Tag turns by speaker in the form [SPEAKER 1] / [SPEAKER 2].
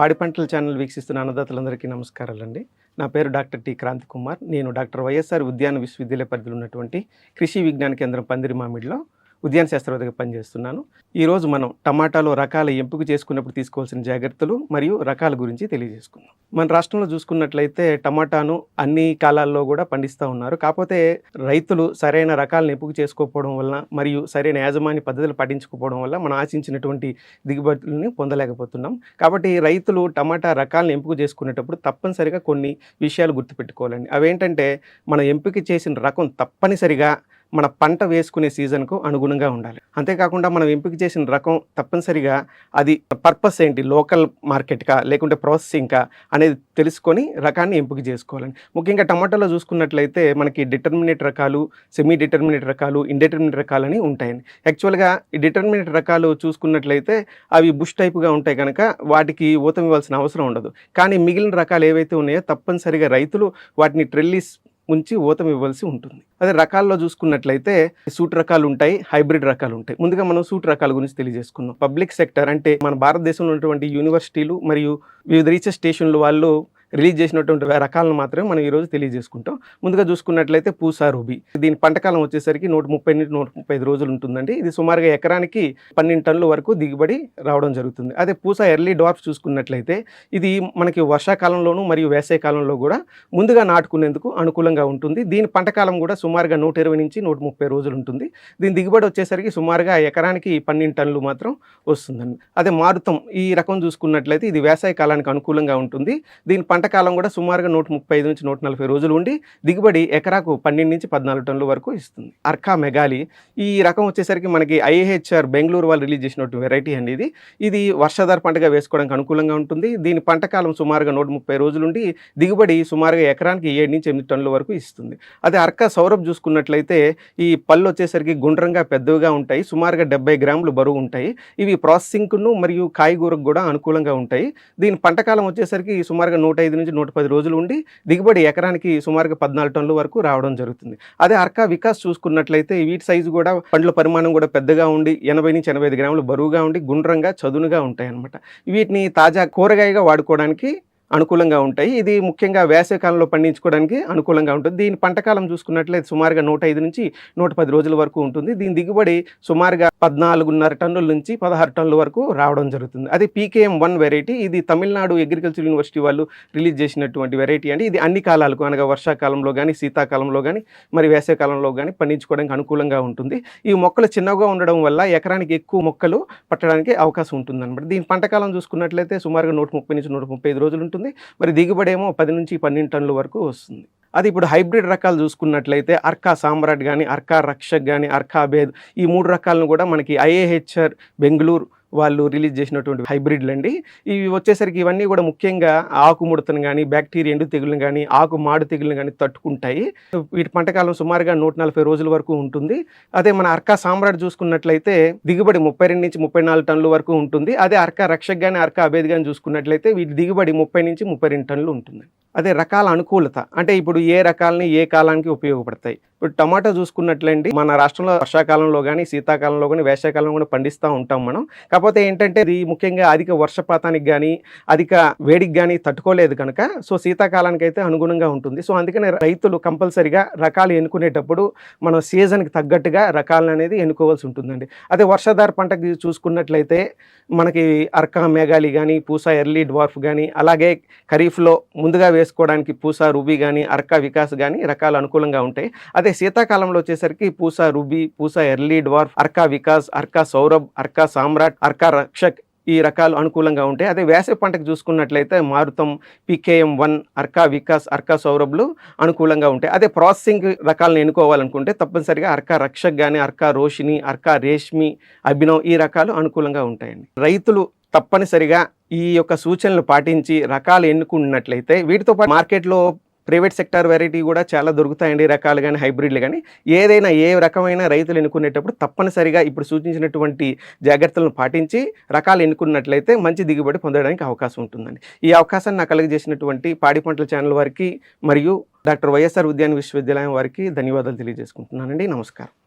[SPEAKER 1] పాడి పంటల ఛానల్ వీక్షిస్తున్న అన్నదాతలందరికీ నమస్కారాలండి. నా పేరు డాక్టర్ టి క్రాంతి కుమార్. నేను డాక్టర్ వైఎస్ఆర్ ఉద్యాన విశ్వవిద్యాలయ పరిధిలో ఉన్నటువంటి కృషి విజ్ఞాన కేంద్రం పందిరి మామిడిలో ఉద్యాన శాస్త్రవేత్తగా పనిచేస్తున్నాను. ఈరోజు మనం టమాటాలో రకాల ఎంపిక చేసుకున్నప్పుడు తీసుకోవాల్సిన జాగ్రత్తలు మరియు రకాల గురించి తెలియజేసుకుందాం. మన రాష్ట్రంలో చూసుకున్నట్లయితే టమాటాను అన్ని కాలాల్లో కూడా పండిస్తూ ఉన్నారు. కాకపోతే రైతులు సరైన రకాలను ఎంపిక చేసుకోకపోవడం వలన మరియు సరైన యాజమాన్య పద్ధతులు పాటించకపోవడం వల్ల మనం ఆశించినటువంటి దిగుబడులని పొందలేకపోతున్నాం. కాబట్టి రైతులు టమాటా రకాలను ఎంపిక చేసుకునేటప్పుడు తప్పనిసరిగా కొన్ని విషయాలు గుర్తుపెట్టుకోవాలండి. అవేంటంటే మనం ఎంపిక చేసిన రకం తప్పనిసరిగా మన పంట వేసుకునే సీజన్కు అనుగుణంగా ఉండాలి. అంతేకాకుండా మనం ఎంపిక చేసిన రకం తప్పనిసరిగా అది పర్పస్ ఏంటి? లోకల్ మార్కెట్కా లేకుంటే ప్రాసెసింగ్కా అనేది తెలుసుకొని రకాన్ని ఎంపిక చేసుకోవాలని ముఖ్యంగా టమాటాలో చూసుకున్నట్లయితే మనకి డిటర్మినేట్ రకాలు సెమీ డిటర్మినేట్ రకాలు ఇండిటర్మినేట్ రకాలని ఉంటాయండి. యాక్చువల్గా ఈ డిటర్మినేట్ రకాలు చూసుకున్నట్లయితే అవి బుష్ టైప్గా ఉంటాయి కనుక వాటికి ఊతం ఇవ్వాల్సిన అవసరం ఉండదు. కానీ మిగిలిన రకాలు ఏవైతే ఉన్నాయో తప్పనిసరిగా రైతులు వాటిని ట్రెల్లీస్ ఉంచి ఊతం ఇవ్వాల్సి ఉంటుంది. అదే రకాల్లో చూసుకున్నట్లయితే సూట్ రకాలు ఉంటాయి హైబ్రిడ్ రకాలు ఉంటాయి. ముందుగా మనం సూట్ రకాల గురించి తెలియజేసుకుందాం. పబ్లిక్ సెక్టర్ అంటే మన భారతదేశంలో ఉన్నటువంటి యూనివర్సిటీలు మరియు వివిధ రీసెర్చ్ స్టేషన్లు వాళ్ళు రిలీజ్ చేసినటువంటి రకాలను మాత్రమే మనం ఈరోజు తెలియజేసుకుంటాం. ముందుగా చూసుకున్నట్లయితే పూసా రూబీ. దీని పంటకాలం వచ్చేసరికి నూట ముప్పై నుండి నూట ముప్పై ఐదు రోజులు ఉంటుందండి. ఇది సుమారుగా ఎకరానికి పన్నెండు టన్నుల వరకు దిగుబడి రావడం జరుగుతుంది. అదే పూసా ఎర్లీ డార్ఫ్ చూసుకున్నట్లయితే ఇది మనకి వర్షాకాలంలోనూ మరియు వేసవి కాలంలో కూడా ముందుగా నాటుకునేందుకు అనుకూలంగా ఉంటుంది. దీని పంటకాలం కూడా సుమారుగా నూట ఇరవై నుంచి నూట ముప్పై రోజులు ఉంటుంది. దీని దిగుబడి వచ్చేసరికి సుమారుగా ఎకరానికి పన్నెండు టన్నులు మాత్రం వస్తుందండి. అదే మారుతం ఈ రకం చూసుకున్నట్లయితే ఇది వేసవి కాలానికి అనుకూలంగా ఉంటుంది. దీని పంట పంటకాలం కూడా సుమారుగా నూట ముప్పై ఐదు నుంచి నూట నలభై రోజులు ఉండి దిగుబడి ఎకరాకు పన్నెండు నుంచి పద్నాలుగు టన్నుల వరకు ఇస్తుంది. అర్కా మెగాలి. ఈ రకం వచ్చేసరికి మనకి ఐఏహెచ్ఆర్ బెంగళూరు వాళ్ళు రిలీజ్ చేసినటువంటి వెరైటీ అండి ఇది. ఇది వర్షాధార పంటగా వేసుకోవడానికి అనుకూలంగా ఉంటుంది. దీని పంటకాలం సుమారుగా నూట ముప్పై రోజులు ఉండి దిగుబడి సుమారుగా ఎకరానికి ఏడు నుంచి ఎనిమిది టన్నుల వరకు ఇస్తుంది. అదే అర్కా సౌరభ్ చూసుకున్నట్లయితే ఈ పళ్ళు వచ్చేసరికి గుండ్రంగా పెద్దవిగా ఉంటాయి. సుమారుగా డెబ్బై గ్రాములు బరువు ఉంటాయి. ఇవి ప్రాసెసింగ్ను మరియు కాయగూరకు కూడా అనుకూలంగా ఉంటాయి. దీని పంటకాలం వచ్చేసరికి సుమారుగా నూట ఐదు నుంచి నూట పది రోజులు ఉండి దిగుబడి ఎకరానికి సుమారుగా పద్నాలుగు టన్నుల వరకు రావడం జరుగుతుంది. అదే అర్కా వికాస్ చూసుకున్నట్లయితే వీటి సైజు కూడా పండ్ల పరిమాణం కూడా పెద్దగా ఉండి ఎనభై నుంచి ఎనభై ఐదు గ్రాములు బరువుగా ఉండి గుండ్రంగా చదునుగా ఉంటాయి అన్నమాట వీటిని తాజా కూరగాయగా వాడుకోవడానికి అనుకూలంగా ఉంటాయి. ఇది ముఖ్యంగా వేసవికాలంలో పండించుకోవడానికి అనుకూలంగా ఉంటుంది. దీని పంటకాలం చూసుకున్నట్లయితే సుమారుగా నూట ఐదు నుంచి నూట పది రోజుల వరకు ఉంటుంది. దీని దిగుబడి సుమారుగా పద్నాలుగున్నర టన్నుల నుంచి పదహారు టన్నుల వరకు రావడం జరుగుతుంది. అదే పీకేఎం వన్ వెరైటీ. ఇది తమిళనాడు అగ్రికల్చర్ యూనివర్సిటీ వాళ్ళు రిలీజ్ చేసినటువంటి వెరైటీ అండి. ఇది అన్ని కాలాలకు అనగా వర్షాకాలంలో కానీ శీతాకాలంలో కానీ మరి వేసవికాలంలో కానీ పండించుకోవడానికి అనుకూలంగా ఉంటుంది. ఈ మొక్కలు చిన్నగా ఉండడం వల్ల ఎకరానికి ఎక్కువ మొక్కలు పట్టడానికి అవకాశం ఉంటుంది అనమాట దీని పంటకాలం చూసుకున్నట్లయితే సుమారుగా నూట ముప్పై నుంచి నూట ముప్పై ఐదు రోజులు ఉంటుంది. మరి దిగుబడి ఏమో పది నుంచి పన్నెండు టన్నుల వరకు వస్తుంది. అది ఇప్పుడు హైబ్రిడ్ రకాలు చూసుకున్నట్లయితే అర్కా సామ్రాట్ కానీ అర్కా రక్షక్ కానీ అర్కా బేద్ ఈ మూడు రకాలను కూడా మనకి ఐఏహెచ్ఆర్ బెంగళూరు వాళ్ళు రిలీజ్ చేసినటువంటి హైబ్రిడ్లు అండి ఇవి వచ్చేసరికి ఇవన్నీ కూడా ముఖ్యంగా ఆకు ముడతను కానీ బ్యాక్టీరియా ఎండు తెగులను కానీ ఆకు మాడు తెగులను కానీ తట్టుకుంటాయి. వీటి పంటకాలం సుమారుగా నూట నలభై రోజుల వరకు ఉంటుంది. అదే మన అర్కా సామ్రాట్ చూసుకున్నట్లయితే దిగుబడి ముప్పై రెండు నుంచి ముప్పై నాలుగు టన్నుల వరకు ఉంటుంది. అదే అర్కా రక్షక్ కానీ అర్కా అబేద్ కానీ చూసుకున్నట్లయితే వీటి దిగుబడి ముప్పై నుంచి ముప్పై రెండు టన్నులు ఉంటుంది అదే రకాల అనుకూలత. అంటే ఇప్పుడు ఏ రకాలని ఏ కాలానికి ఉపయోగపడతాయి. ఇప్పుడు టమాటా చూసుకున్నట్లండి మన రాష్ట్రంలో వర్షాకాలంలో కానీ శీతాకాలంలో కానీ వేసవికాలంలో కూడా పండిస్తూ ఉంటాం మనం. కాకపోతే ఏంటంటే ఇది ముఖ్యంగా అధిక వర్షపాతానికి కానీ అధిక వేడికి కానీ తట్టుకోలేదు కనుక సో శీతాకాలానికి అయితే అనుగుణంగా ఉంటుంది. సో అందుకని రైతులు కంపల్సరిగా రకాలు ఎన్నుకునేటప్పుడు మనం సీజన్కి తగ్గట్టుగా రకాలను అనేది ఎన్నుకోవాల్సి ఉంటుందండి. అదే వర్షాధార పంటకి చూసుకున్నట్లయితే మనకి అర్కా మేఘాలి కానీ పూసా ఎర్లీ డ్వార్ఫ్ కానీ అలాగే ఖరీఫ్లో ముందుగా వేసుకోవడానికి పూసా రుబీ కానీ అర్క వికాస్ కానీ రకాలు అనుకూలంగా ఉంటాయి. అదే శీతాకాలంలో వచ్చేసరికి Pusa Ruby Pusa early dwarf Arka Vikas Arka Saurabh Arka Samrat Arka Rakshak ఈ రకాలు అనుకూలంగా ఉంటాయి. అదే వేసవి పంటకు చూసుకున్నట్లయితే మారుతం పికేఎం వన్ అర్కా వికాస్ అర్కా సౌరభ్లు అనుకూలంగా ఉంటాయి. అదే ప్రాసెసింగ్ రకాలను ఎన్నుకోవాలనుకుంటే తప్పనిసరిగా అర్కా రక్షక్ కానీ అర్కా రోషిని అర్కా రేష్మి అభినవ్ ఈ రకాలు అనుకూలంగా ఉంటాయండి. రైతులు తప్పనిసరిగా ఈ యొక్క సూచనలు పాటించి రకాలు ఎన్నుకున్నట్లయితే వీటితో పాటు మార్కెట్లో ప్రైవేట్ సెక్టార్ వెరైటీ కూడా చాలా దొరుకుతాయండి రకాలు కానీ హైబ్రిడ్లు కానీ. ఏదైనా ఏ రకమైన రైతులు ఎన్నుకునేటప్పుడు తప్పనిసరిగా ఇప్పుడు సూచించినటువంటి జాగ్రత్తలను పాటించి రకాలు ఎన్నుకున్నట్లయితే మంచి దిగుబడి పొందడానికి అవకాశం ఉంటుందండి. ఈ అవకాశాన్ని నాకు కలుగజేసినటువంటి పాడి పంటల ఛానల్ వారికి మరియు డాక్టర్ వైఎస్ఆర్ ఉద్యాన విశ్వవిద్యాలయం వారికి ధన్యవాదాలు తెలియజేసుకుంటున్నానండి. నమస్కారం.